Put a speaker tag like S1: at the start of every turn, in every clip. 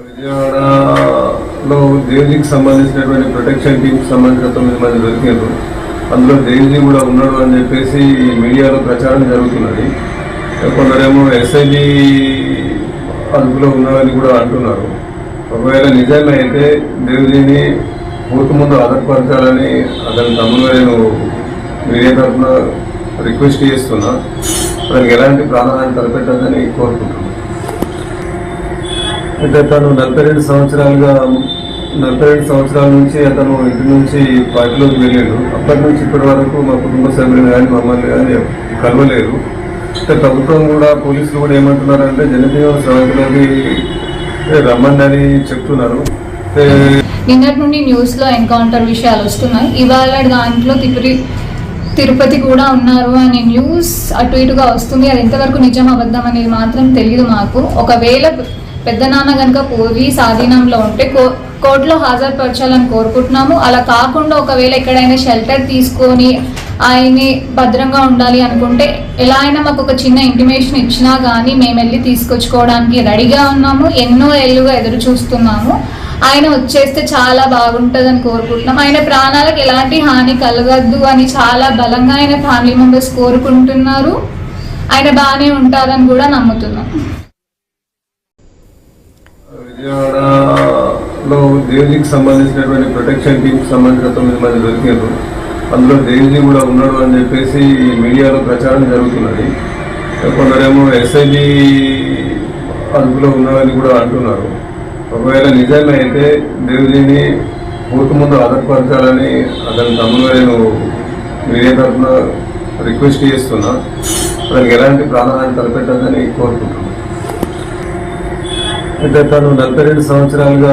S1: విజయవాడలో దేవ్జీకి సంబంధించినటువంటి ప్రొటెక్షన్ టీంకి సంబంధించిన తొమ్మిది మంది దొరికారు. అందులో దేవ్జీ కూడా ఉన్నాడు అని చెప్పేసి మీడియాలో ప్రచారం జరుగుతున్నది. కొందరేమో ఎస్ఐజీ అదుపులో ఉన్నాడని కూడా అంటున్నారు. ఒకవేళ నిజంగా అయితే దేవ్జీని పూర్తి ముందు ఆధారపరచాలని అతని తమ్ముడు నేను మీడియా తరఫున రిక్వెస్ట్ చేస్తున్నా. అతనికి ఎలాంటి ప్రాణహాని తలపెట్టాలని కోరుకుంటున్నాను అంటే తను నలభై రెండు సంవత్సరాలుగా నలభై రెండు సంవత్సరాల నుంచి అతను ఇంటి నుంచి పార్టీలోకి వెళ్ళాడు. అప్పటి నుంచి ఇప్పటి వరకు మా కుటుంబ సభ్యులు కానీ మమ్మల్ని కానీ కలవలేదు అంటే ప్రభుత్వం కూడా పోలీసులు కూడా ఏమంటున్నారంటే జనజీవన సభలోకి రమ్మందని అని చెప్తున్నారు.
S2: నిన్నటి నుండి న్యూస్లో ఎన్కౌంటర్ విషయాలు వస్తున్నాయి. ఇవాళ దాంట్లో తిరుపతి తిరుపతి కూడా ఉన్నారు అనే న్యూస్ అటు ఇటుగా వస్తుంది. అది ఎంతవరకు నిజం అబద్ధం అనేది మాత్రం తెలియదు మాకు. ఒకవేళ పెద్ద నాన్న కనుక పోలీస్ ఆధీనంలో ఉంటే కో కోర్టులో హాజరుపరచాలని కోరుకుంటున్నాము. అలా కాకుండా ఒకవేళ ఎక్కడైనా షెల్టర్ తీసుకొని ఆయన్ని భద్రంగా ఉండాలి అనుకుంటే ఎలా అయినా మాకు ఒక చిన్న ఇంటిమేషన్ ఇచ్చినా కానీ మేము వెళ్ళి తీసుకొచ్చుకోవడానికి రెడీగా ఉన్నాము. ఎన్నో ఏళ్ళుగా ఎదురు చూస్తున్నాము. ఆయన వచ్చేస్తే చాలా బాగుంటుందని కోరుకుంటున్నాం. ఆయన ప్రాణాలకు ఎలాంటి హాని కలగద్దు అని చాలా బలంగా ఆయన ఫ్యామిలీ మెంబర్స్ కోరుకుంటున్నారు. ఆయన బాగానే ఉంటారని కూడా నమ్ముతున్నాం.
S1: విజయవాడలో దేవ్జీకి సంబంధించినటువంటి ప్రొటెక్షన్ టీంకి సంబంధించిన తొమ్మిది మంది దొరికారు అందులో దేవ్జీ కూడా ఉన్నాడు అని చెప్పేసి మీడియాలో ప్రచారం జరుగుతున్నది. కొందరేమో ఎస్ఐబి అదుపులో ఉన్నాడని కూడా అంటున్నారు. ఒకవేళ నిజమైతే అయితే దేవ్జీని కోర్టు ముందు ఆధారపరచాలని అతని తమ్ముడు నేను మీడియా తరఫున రిక్వెస్ట్ చేస్తున్నా. అతనికి ఎలాంటి ప్రాధాన్యత తలపెట్టాలని కోరుకుంటున్నాను అంటే తను నలభై రెండు సంవత్సరాలుగా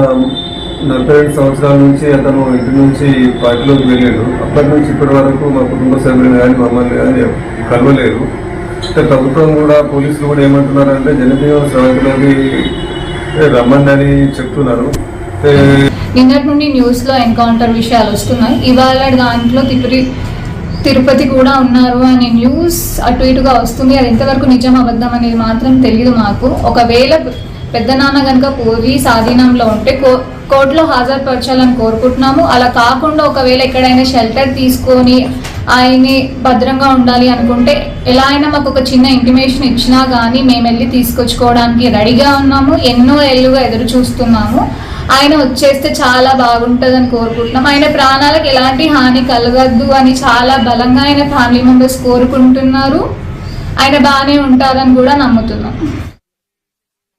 S1: నలభై రెండు సంవత్సరాల నుంచి అతను ఇంటి నుంచి పార్టీలోకి వెళ్ళాడు. అప్పటి నుంచి ఇప్పటి వరకు మా కుటుంబ సభ్యులు కానీ మమ్మల్ని కానీ కలవలేదు అంటే ప్రభుత్వం కూడా పోలీసులు కూడా ఏమంటున్నారంటే జనజీవన సభలోకి రమ్మని చెప్తున్నారు.
S2: నిన్నటి నుండి న్యూస్లో ఎన్కౌంటర్ విషయాలు వస్తున్నాయి. ఇవాళ దాంట్లో తిరుపతి తిరుపతి కూడా ఉన్నారు అనే న్యూస్ అటు ఇటుగా వస్తుంది. అది ఎంతవరకు నిజం అబద్ధం అనేది మాత్రం తెలియదు మాకు. ఒకవేళ పెద్ద నాన్న కనుక పోలీస్ ఆధీనంలో ఉంటే కో కోర్టులో హాజరుపరచాలని కోరుకుంటున్నాము. అలా కాకుండా ఒకవేళ ఎక్కడైనా షెల్టర్ తీసుకొని ఆయన్ని భద్రంగా ఉండాలి అనుకుంటే ఎలా అయినా మాకు ఒక చిన్న ఇంటిమేషన్ ఇచ్చినా కానీ మేము వెళ్ళి తీసుకొచ్చుకోవడానికి రెడీగా ఉన్నాము. ఎన్నో ఏళ్ళుగా ఎదురు చూస్తున్నాము. ఆయన వచ్చేస్తే చాలా బాగుంటుందని కోరుకుంటున్నాం. ఆయన ప్రాణాలకు ఎలాంటి హాని కలగద్దు అని చాలా బలంగా ఆయన ఫ్యామిలీ మెంబర్స్ కోరుకుంటున్నారు. ఆయన బాగానే ఉంటారని కూడా నమ్ముతున్నాం.